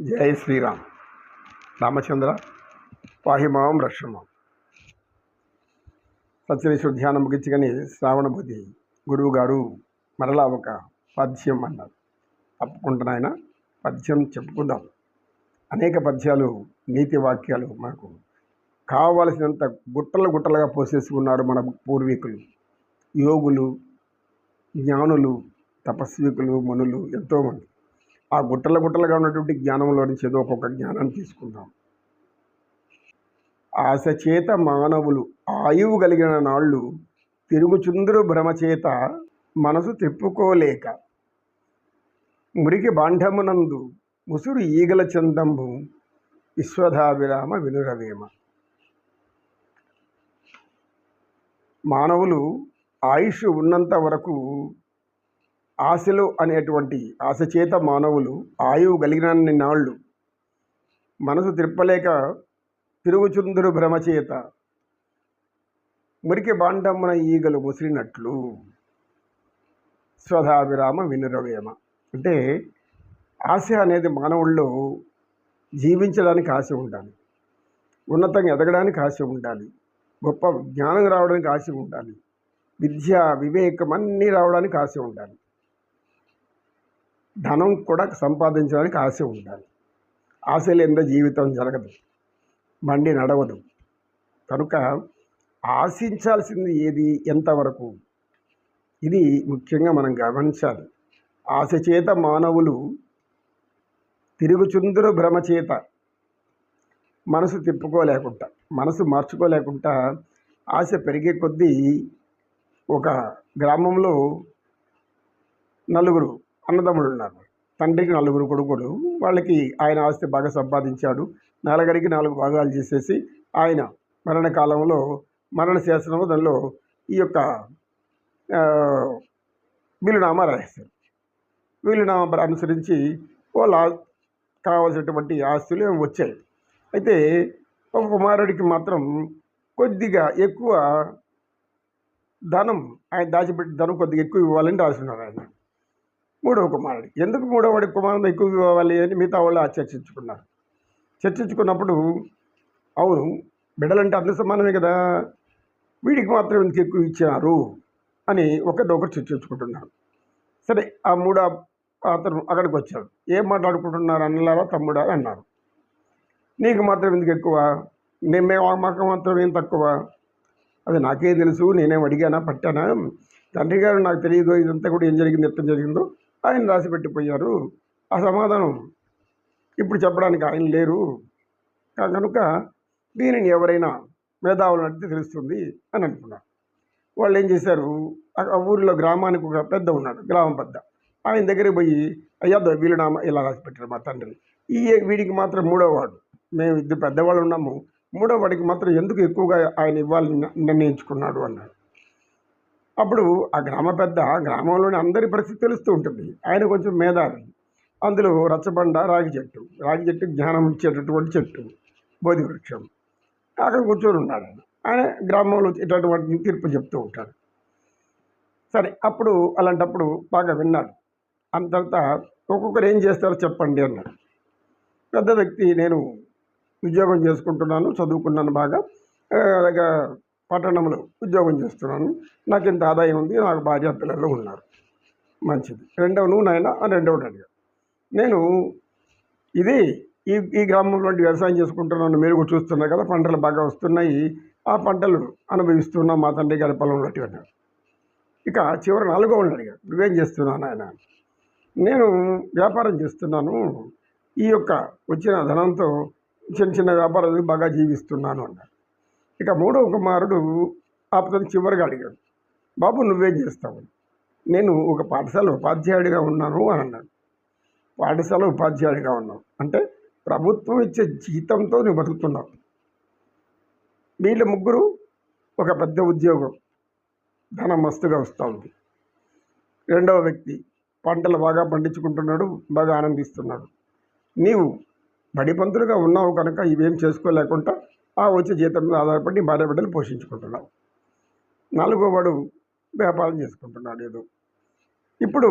జై శ్రీరామ్. రామచంద్ర పాహిమాం రక్షమాం. సత్యవేశ్వర ధ్యానం ముగించగానే శ్రావణభూతి గురువు గారు మరలా ఒక పద్యం అన్నారు. తప్పకుండా పద్యం చెప్పుకుందాం. అనేక పద్యాలు నీతి వాక్యాలు మనకు కావలసినంత గుట్టలు గుట్టలుగా పోసేసుకున్నారు మన పూర్వీకులు. యోగులు జ్ఞానులు తపస్వికులు మునులు ఎంతోమంది. ఆ గుట్టల గుట్టలుగా ఉన్నటువంటి జ్ఞానంలో నుంచి ఏదో ఒక్కొక్క జ్ఞానాన్ని తీసుకుందాం. ఆశచేత మానవులు ఆయువు కలిగిన నాళ్ళు తిరుగుచుందురు భ్రమచేత మనసు తిప్పుకోలేక మురికి బాంఢమునందు ముసురు ఈగల చందంబు విశ్వధావిరామ వినురవేమ. మానవులు ఆయుష్ ఉన్నంత వరకు ఆశలు అనేటువంటి ఆశ చేత మానవులు ఆయువు కలిగినన్ని నాళ్ళు మనసు తిప్పలేక తిరుగుచుందురు భ్రమచేత మురికి బాండమ్మన ఈగలు ముసిరినట్లు. స్వధాభిరామ వినురవేమ. అంటే ఆశ అనేది మానవుల్లో జీవించడానికి ఆశ ఉండాలి. ఉన్నతంగా ఎదగడానికి ఆశ ఉండాలి. గొప్ప జ్ఞానం రావడానికి ఆశ ఉండాలి. విద్య వివేకం అన్నీ రావడానికి ఆశ ఉండాలి. ధనం కూడా సంపాదించడానికి ఆశ ఉండాలి. ఆశ లేనిదే జీవితం జరగదు. బండి నడవదు. కనుక ఆశించాల్సింది ఏది ఎంతవరకు? ఇది ముఖ్యంగా మనం గమనించాలి. ఆశ చేత మానవులు తిరుగుచుందురు భ్రమచేత మనసు తిప్పుకోలేకుండా మనసు మార్చుకోలేకుండా ఆశ పెరిగే కొద్దీ ఒక గ్రామంలో నలుగురు అన్నదమ్ములు ఉన్నారు తండ్రికి నలుగురు కొడుకులు. వాళ్ళకి ఆయన ఆస్తి బాగా సంపాదించాడు. నలుగురికి నాలుగు భాగాలు చేసేసి ఆయన మరణకాలంలో మరణ శాసనం దానిలో ఈ యొక్క వీలునామా రాశారు వీలునామా అనుసరించి వాళ్ళ కావలసినటువంటి ఆస్తులు వచ్చాయి. అయితే ఒక కుమారుడికి మాత్రం కొద్దిగా ఎక్కువ ధనం ఆయన దాచిపెట్టి ధనం కొద్దిగా ఎక్కువ ఇవ్వాలని రాస్తున్నారు ఆయన. మూడవ కుమారుడికి ఎందుకు మూడవ వాడి కుమారుడు ఎక్కువ ఇవ్వాలి అని మిగతా వాళ్ళు ఆ చర్చించుకున్నారు చర్చించుకున్నప్పుడు అవును బిడ్డలంటే అందరి సమానమే కదా వీడికి మాత్రం ఇంత ఎక్కువ ఇచ్చారు అని ఒకరినొకరు చర్చించుకుంటున్నారు. సరే ఆ మూడో అతను అక్కడికి వచ్చాడు. ఏం మాట్లాడుకుంటున్నారు అన్నలారా తమ్ముడా అని అన్నారు. నీకు మాత్రం ఎందుకు ఎక్కువ? నేను మేము మాకు మాత్రం ఏం తక్కువ? అది నాకేం తెలుసు నేనేం అడిగానా పట్టానా? తండ్రి గారు నాకు తెలియదు ఇదంతా కూడా ఏం జరిగింది ఎట్లా జరిగిందో. ఆయన రాసి పెట్టిపోయారు. ఆ సమాధానం ఇప్పుడు చెప్పడానికి ఆయన లేరు. కనుక దీనిని ఎవరైనా మేధావులు అడిగితే తెలుస్తుంది అని అనుకున్నారు. వాళ్ళు ఏం చేశారు? ఆ ఊరిలో గ్రామానికి ఒక పెద్ద ఉన్నాడు గ్రామం పెద్ద. ఆయన దగ్గరికి పోయి అయ్యా దో వీలునామా ఇలా రాసి పెట్టారు మా తండ్రి ఈ వీడికి మాత్రం మూడో వాడు మేము ఇద్దరు పెద్దవాళ్ళు ఉన్నాము. మూడో వాడికి మాత్రం ఎందుకు ఎక్కువగా ఆయన ఇవ్వాలని నిర్ణయించుకున్నాడు అన్నాడు. అప్పుడు ఆ గ్రామ పెద్ద గ్రామంలోని అందరి పరిస్థితి తెలుస్తూ ఉంటుంది. ఆయన కొంచెం మేధావి. అందులో రచ్చబండ రాగి చెట్టు. రాగి చెట్టు జ్ఞానం ఇచ్చేటటువంటి చెట్టు బోధి వృక్షం అక్కడ కూర్చొని ఉన్నాడు ఆయన. ఆయన గ్రామంలో ఇటువంటి తీర్పు చెప్తూ ఉంటాడు. సరే అప్పుడు అలాంటప్పుడు బాగా విన్నాడు. అంత ఒక్కొక్కరు ఏం చేస్తారో చెప్పండి అన్నాడు. పెద్ద వ్యక్తి నేను ఉద్యోగం చేసుకుంటున్నాను చదువుకున్నాను బాగా. అలాగా పట్టణంలో ఉద్యోగం చేస్తున్నాను. నాకు ఇంత ఆదాయం ఉంది. నాకు భార్య పిల్లలు ఉన్నారు. మంచిది. రెండవ నువ్వు నాయన అని రెండవది అడిగాడు నేను ఇది ఈ ఈ గ్రామంలో వ్యవసాయం చేసుకుంటున్నాను. మీరు కూడా చూస్తున్నారు కదా పంటలు బాగా వస్తున్నాయి. ఆ పంటలు అనుభవిస్తున్నాం మా తండ్రి గారి పొలంలో అన్నారు ఇక చివరి నాలుగో వాళ్ళు అడిగాడు. నువ్వేం చేస్తున్నాను ఆయన నేను వ్యాపారం చేస్తున్నాను. ఈ యొక్క వచ్చిన ధనంతో చిన్న చిన్న వ్యాపారాలు బాగా జీవిస్తున్నాను అన్నాడు. ఇక మూడవ కుమారుడు అతను చివరిగా అడిగాడు బాబు నువ్వేం చేస్తావు? నేను ఒక పాఠశాల ఉపాధ్యాయుడిగా ఉన్నాను అని అన్నాడు. పాఠశాల ఉపాధ్యాయుడిగా ఉన్నావు? అంటే ప్రభుత్వం ఇచ్చే జీతంతో నువ్వు బతుకుతున్నావు. వీళ్ళ ముగ్గురు ఒక పెద్ద ఉద్యోగం ధనం మస్తుగా వస్తూ ఉంది. రెండవ వ్యక్తి పంటలు బాగా పండించుకుంటున్నాడు బాగా ఆనందిస్తున్నాడు. నీవు బడిపంతులుగా ఉన్నావు కనుక ఇవేం చేసుకోలేకుండా ఆ వచ్చే జీతం మీద ఆధారపడి భార్య బిడ్డలు పోషించుకుంటున్నావు నాలుగో వాడు వ్యాపారం చేసుకుంటున్నాడు ఏదో. ఇప్పుడు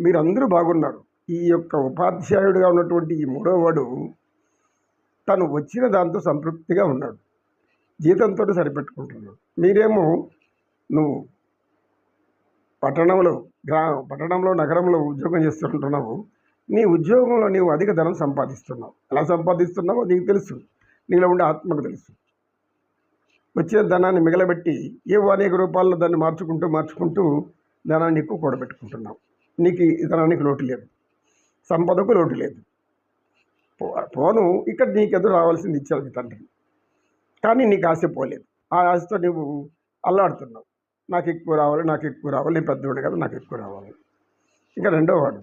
మీరందరూ బాగున్నారు. ఈ యొక్క ఉపాధ్యాయుడిగా ఉన్నటువంటి ఈ మూడోవాడు తను వచ్చిన దాంతో సంతృప్తిగా ఉన్నాడు. జీతంతో సరిపెట్టుకుంటున్నాడు. మీరేమో నువ్వు పట్టణంలో గ్రా పట్టణంలో నగరంలో ఉద్యోగం చేస్తుంటున్నావు. నీ ఉద్యోగంలో నీవు అధిక ధనం సంపాదిస్తున్నావు. ఎలా సంపాదిస్తున్నావో నీకు తెలుసు. నీలో ఉండే ఆత్మకు తెలుసు. వచ్చే ధనాన్ని మిగలబెట్టి ఏవో అనేక రూపాల్లో దాన్ని మార్చుకుంటూ మార్చుకుంటూ ధనాన్ని ఎక్కువ కూడబెట్టుకుంటున్నావు. నీకు ఈ ధనానికి లోటు లేదు. సంపదకు లోటు లేదు. పో- పోను ఇక్కడ నీకు ఎదురు రావాల్సింది ఇచ్చారు మీ తండ్రి. కానీ నీకు ఆశ పోలేదు. ఆ ఆశతో నువ్వు అల్లాడుతున్నావు. నాకు ఎక్కువ రావాలి నాకు ఎక్కువ రావాలి నేను పెద్దవాడు కదా నాకు ఎక్కువ రావాలి. ఇంకా రెండో వాడు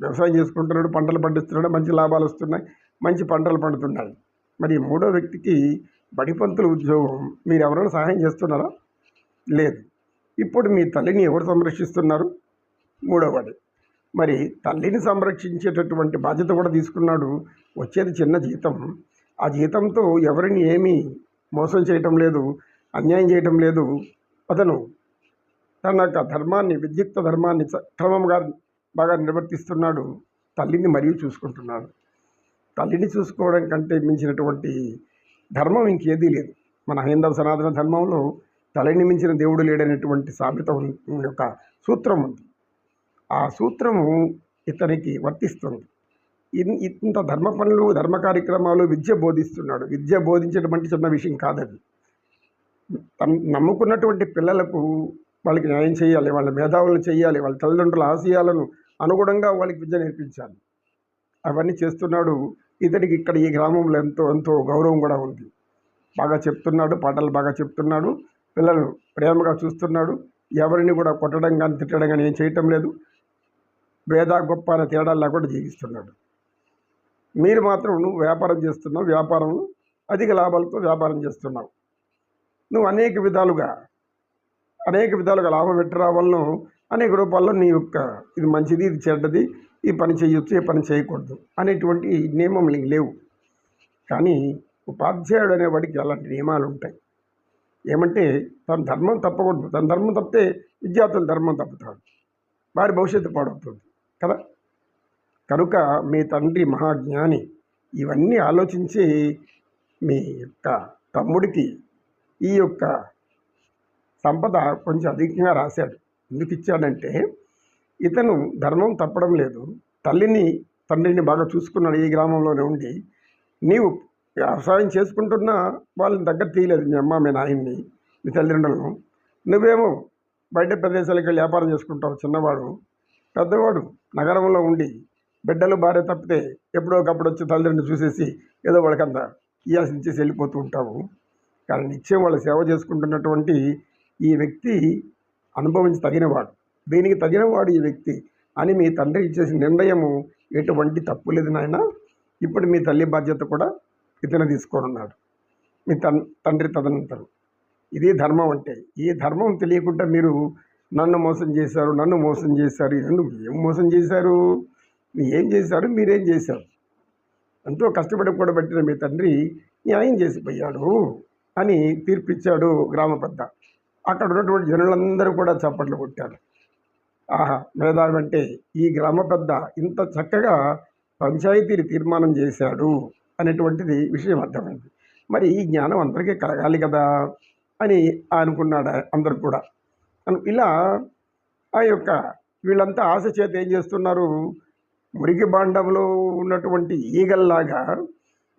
వ్యవసాయం చేసుకుంటున్నాడు పంటలు పండిస్తున్నాడు మంచి లాభాలు వస్తున్నాయి మంచి పంటలు పండుతున్నాయి మరి మూడో వ్యక్తికి బడిపంతుల ఉద్యోగం మీరు ఎవరైనా సహాయం చేస్తున్నారా? లేదు. ఇప్పుడు మీ తల్లిని ఎవరు సంరక్షిస్తున్నారు? మూడోవాడు మరి తల్లిని సంరక్షించేటటువంటి బాధ్యత కూడా తీసుకున్నాడు. వచ్చేది చిన్న జీతం. ఆ జీతంతో ఎవరిని ఏమీ మోసం చేయటం లేదు అన్యాయం చేయటం లేదు. అతను తన యొక్క ధర్మాన్ని విద్యుక్త ధర్మాన్ని క్రమంగా బాగా నిర్వర్తిస్తున్నాడు. తల్లిని మరియు చూసుకుంటున్నాడు. తల్లిని చూసుకోవడం కంటే మించినటువంటి ధర్మం ఇంకేదీ లేదు. మన హైందవ సనాతన ధర్మంలో తలని మించిన దేవుడు లేడనేటువంటి సామెత యొక్క సూత్రం ఉంది. ఆ సూత్రము ఇతనికి వర్తిస్తుంది. ఇంత ధర్మ పనులు ధర్మ కార్యక్రమాలు విద్య బోధిస్తున్నాడు. విద్య బోధించడం అంటే చిన్న విషయం కాదది. నమ్ముకున్నటువంటి పిల్లలకు వాళ్ళకి న్యాయం చేయాలి వాళ్ళ మేధావులను చేయాలి వాళ్ళ తల్లిదండ్రుల ఆశయాలను అనుగుణంగా వాళ్ళకి విద్య నేర్పించాలి. అవన్నీ చేస్తున్నాడు ఇతనికి ఇక్కడ ఈ గ్రామంలో ఎంతో ఎంతో గౌరవం కూడా ఉంది. బాగా చెప్తున్నాడు పాటలు బాగా చెప్తున్నాడు పిల్లలు ప్రేమగా చూస్తున్నాడు. ఎవరిని కూడా కొట్టడం కానీ తిట్టడం కానీ ఏం చేయటం లేదు. వేద గొప్ప అనే తేడాలు లేకుండా జీవిస్తున్నాడు. మీరు మాత్రం నువ్వు వ్యాపారం చేస్తున్నావు వ్యాపారం అధిక లాభాలతో వ్యాపారం చేస్తున్నావు. నువ్వు అనేక విధాలుగా అనేక విధాలుగా లాభం పెట్టి రావాలను అనేక రూపాల్లో నీ యొక్క ఇది మంచిది ఇది చెడ్డది ఈ పని చేయొచ్చు ఈ పని చేయకూడదు అనేటువంటి నియమం నీకు లేవు. కానీ ఉపాధ్యాయుడు అనేవాడికి అలాంటి నియమాలు ఉంటాయి. ఏమంటే తన ధర్మం తప్పకూడదు. తన ధర్మం తప్పితే విద్యార్థుల ధర్మం తప్పుతాడు. వారి భవిష్యత్తు పాడవుతుంది. కదా? కనుక మీ తండ్రి మహాజ్ఞాని ఇవన్నీ ఆలోచించి మీ యొక్క తమ్ముడికి ఈ యొక్క సంపద కొంచెం అధికంగా రాశాడు. ఎందుకు ఇచ్చాడంటే ఇతను ధర్మం తప్పడం లేదు. తల్లిని తండ్రిని బాగా చూసుకున్నాడు ఈ గ్రామంలోనే ఉండి. నీవు వ్యవసాయం చేసుకుంటున్నా వాళ్ళని దగ్గర తీయలేదు మీ అమ్మ మీ నాయన్ని మీ తల్లిదండ్రులను. నువ్వేమో బయట ప్రదేశాలకు వెళ్ళి వ్యాపారం చేసుకుంటావు చిన్నవాడు పెద్దవాడు నగరంలో ఉండి బిడ్డలు భార్య తప్పితే ఎప్పుడో ఒకప్పుడు వచ్చి తల్లిదండ్రులు చూసేసి ఏదో వాళ్ళకంత ఇయాసించేసి వెళ్ళిపోతూ ఉంటావు. కానీ నిత్యం వాళ్ళ సేవ చేసుకుంటున్నటువంటి ఈ వ్యక్తి అనుభవించి తగినవాడు. దీనికి తగినవాడు ఈ వ్యక్తి అని మీ తండ్రి ఇచ్చేసిన నిర్ణయము ఎటువంటి తప్పు లేదు నాయన. ఇప్పుడు మీ తల్లి బాధ్యత కూడా ఇతను తీసుకోనున్నాడు మీ తన్ తండ్రి తదనంతరం. ఇది ధర్మం అంటే ఈ ధర్మం తెలియకుండా మీరు నన్ను మోసం చేశారు నన్ను మోసం చేశారు నన్ను ఏం మోసం చేశారు? ఏం చేశారు? మీరేం చేశారు? ఎంతో కష్టపడి కూడా పెట్టిన మీ తండ్రి న్యాయం చేసిపోయాడు అని తీర్పిచ్చాడు గ్రామ పెద్ద అక్కడ ఉన్నటువంటి జనులందరూ కూడా చప్పట్లు కొట్టారు. ఆహా మేధావి అంటే ఈ గ్రామ పెద్ద ఇంత చక్కగా పంచాయతీని తీర్మానం చేశాడు అనేటువంటిది విషయం అర్థమైంది. మరి ఈ జ్ఞానం అందరికీ కలగాలి కదా అని అనుకున్నాడు అందరు కూడా. ఇలా ఆ యొక్క వీళ్ళంతా ఆశ చేత ఏం చేస్తున్నారు? మురికి బాండంలో ఉన్నటువంటి ఈగల్లాగా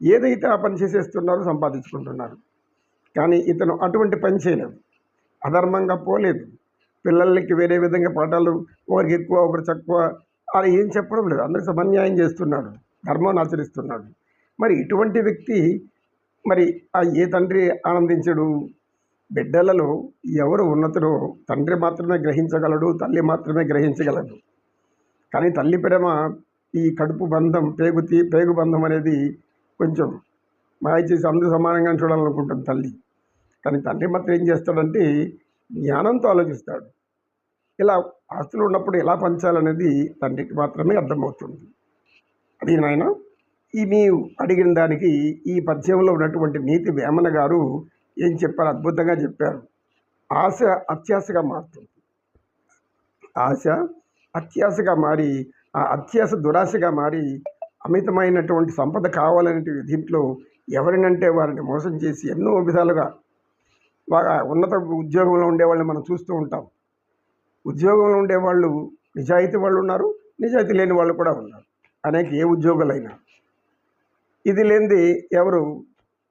ఏదైతే ఆ పని చేసేస్తున్నారో సంపాదించుకుంటున్నారు. కానీ ఇతను అటువంటి పని చేయలేదు. అధర్మంగా పోలేదు. పిల్లలకి వేరే విధంగా పాఠాలు ఒకరికి ఎక్కువ ఒకరు తక్కువ అలా ఏం చెప్పడం లేదు. అందరికి సమన్యాయం చేస్తున్నాడు ధర్మాన్ని ఆచరిస్తున్నాడు మరి ఇటువంటి వ్యక్తి మరి ఆ ఏ తండ్రి ఆనందించడు? బిడ్డలలో ఎవరు ఉన్నతుడో తండ్రి మాత్రమే గ్రహించగలడు తల్లి మాత్రమే గ్రహించగలడు కానీ తల్లి ప్రేమ ఈ కడుపు బంధం పేగు తీ పేగు బంధం అనేది కొంచెం మాయ చేసి అందరూ సమానంగా చూడాలనుకుంటుంది తల్లి. కానీ తండ్రి మాత్రం ఏం చేస్తాడంటే జ్ఞానంతో ఆలోచిస్తాడు. ఇలా ఆస్తులు ఉన్నప్పుడు ఎలా పంచాలనేది తండ్రికి మాత్రమే అర్థమవుతుంది. అది నాయన ఈ మీ అడిగిన దానికి ఈ పద్యంలో ఉన్నటువంటి నీతి వేమన గారు ఏం చెప్పారు? అద్భుతంగా చెప్పారు. ఆశ అత్యాశగా మారుతుంది. ఆశ అత్యాశగా మారి ఆ అత్యాశ దురాశగా మారి అమితమైనటువంటి సంపద కావాలనే దీంట్లో ఎవరినంటే వారిని మోసం చేసి ఎన్నో విధాలుగా ఉన్నత ఉద్యోగంలో ఉండేవాళ్ళని మనం చూస్తూ ఉంటాం. ఉద్యోగంలో ఉండేవాళ్ళు నిజాయితీ వాళ్ళు ఉన్నారు నిజాయితీ లేని వాళ్ళు కూడా ఉన్నారు. అనేక ఏ ఉద్యోగులైనా. ఇది లేనిది ఎవరు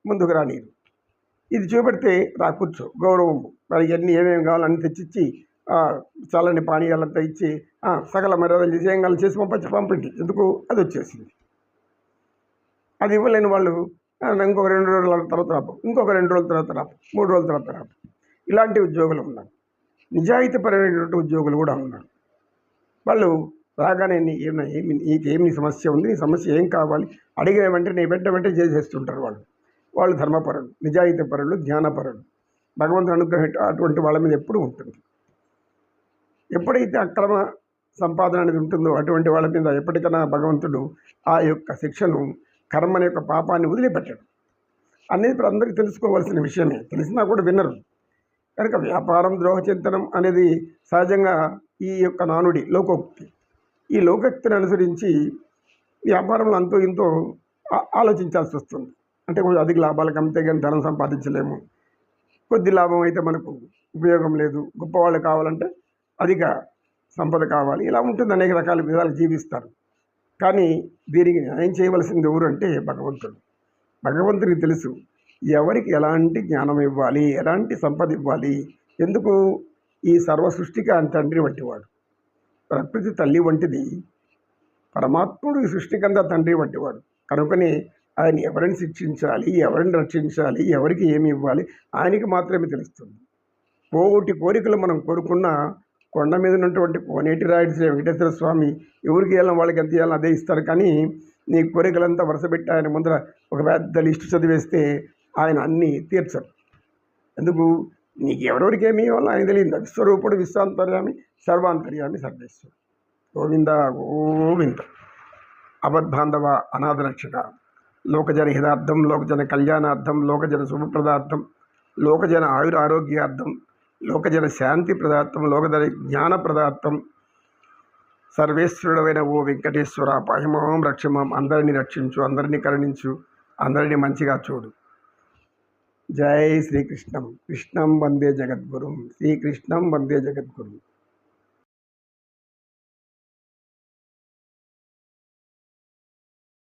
ముందుకు రానిరు. ఇది చూపెడితే రా కూర్చో గౌరవం మరి ఇవన్నీ ఏమేమి కావాలని తెచ్చిచ్చి చల్లని పానీయాలంతా ఇచ్చి సకల మర్యాదలు చేసి ఏం కావాలి చేసి పంపించి పంపించి. ఎందుకు? అది వచ్చేసింది. అది ఇవ్వలేని వాళ్ళు ఇంకొక రెండు రోజుల తర్వాత రాపు ఇంకొక రెండు రోజుల తర్వాత రాపు మూడు రోజుల తర్వాత రాపు. ఇలాంటి ఉద్యోగులు ఉన్నారు. నిజాయితీపరమైనటువంటి ఉద్యోగులు కూడా ఉన్నారు. వాళ్ళు రాగానే నీ ఏమి ఏమి నీకేమి నీ సమస్య ఉంది నీ సమస్య ఏం కావాలి? అడిగిన వెంటనే నీ వెంట వెంటనే చేసేస్తుంటారు వాళ్ళు. వాళ్ళు ధర్మపరులు నిజాయితీపరులు జ్ఞానపరులు. భగవంతుని అనుగ్రహం అటువంటి వాళ్ళ మీద ఎప్పుడూ ఉంటుంది. ఎప్పుడైతే అక్రమ సంపాదన అనేది ఉంటుందో అటువంటి వాళ్ళ మీద ఎప్పటికైనా భగవంతుడు ఆ యొక్క శిక్షను కర్మని యొక్క పాపాన్ని వదిలిపెట్టాడు. అనేది ఇప్పుడు అందరికీ తెలుసుకోవాల్సిన విషయమే. తెలిసినా కూడా వినరు. కనుక వ్యాపారం ద్రోహచింతనం అనేది సహజంగా ఈ యొక్క నానుడి లోకోక్తి. ఈ లోకోక్తిని అనుసరించి వ్యాపారంలో అంతో ఇంతో ఆలోచించాల్సి వస్తుంది. అంటే కొంచెం అధిక లాభాలకు అమ్మితే కానీ ధనం సంపాదించలేము. కొద్ది లాభం అయితే మనకు ఉపయోగం లేదు. గొప్పవాళ్ళు కావాలంటే అధిక సంపద కావాలి. ఇలా ఉంటుంది. అనేక రకాల విధాలు జీవిస్తారు. కానీ దీనికి న్యాయం చేయవలసింది ఎవరంటే అంటే భగవంతుడు. భగవంతుడికి తెలుసు ఎవరికి ఎలాంటి జ్ఞానం ఇవ్వాలి ఎలాంటి సంపద ఇవ్వాలి ఎందుకు ఈ సర్వ సృష్టికి ఆయన తండ్రి వంటివాడు. ప్రకృతి తల్లి వంటిది పరమాత్ముడు సృష్టికంతా తండ్రి వంటివాడు. కనుకనే ఆయన ఎవరిని శిక్షించాలి ఎవరిని రక్షించాలి ఎవరికి ఏమి ఇవ్వాలి ఆయనకి మాత్రమే తెలుస్తుంది. కోటి కోరికలు మనం కోరుకున్న కొండ మీద ఉన్నటువంటి కోనేటి రాయుడు శ్రీ వెంకటేశ్వర స్వామి ఎవరికి వెళ్ళిన వాళ్ళకి ఎంత ఇవ్వాలని అదే ఇస్తారు. కానీ నీ కోరికలంతా వరుసపెట్టి ఆయన ముందర ఒక పెద్ద లిస్టు చదివేస్తే ఆయన అన్నీ తీర్చరు. ఎందుకు? నీకు ఎవరెవరికి ఏమి ఇవ్వాలో ఆయన తెలియదు. విశ్వరూపుడు విశ్వాంతర్యామి సర్వాంతర్యామి సర్వేశ్వరుడు గోవింద గోవింద. అబద్ధాంధవ అనాథ రక్షక లోకజన హితార్థం లోకజన కళ్యాణార్థం లోకజన శుభప్రదార్థం లోకజన ఆయుర ఆరోగ్యార్థం లోకజన శాంతి ప్రదార్థం లోకజన జ్ఞాన ప్రదార్థం సర్వేశ్వరుడమైన ఓ వెంకటేశ్వర పహిమం రక్షమం. అందరినీ రక్షించు అందరినీ కరుణించు అందరినీ మంచిగా చూడు. జై శ్రీకృష్ణం. కృష్ణం వందే జగద్గురుం. శ్రీకృష్ణం వందే జగద్గురుం.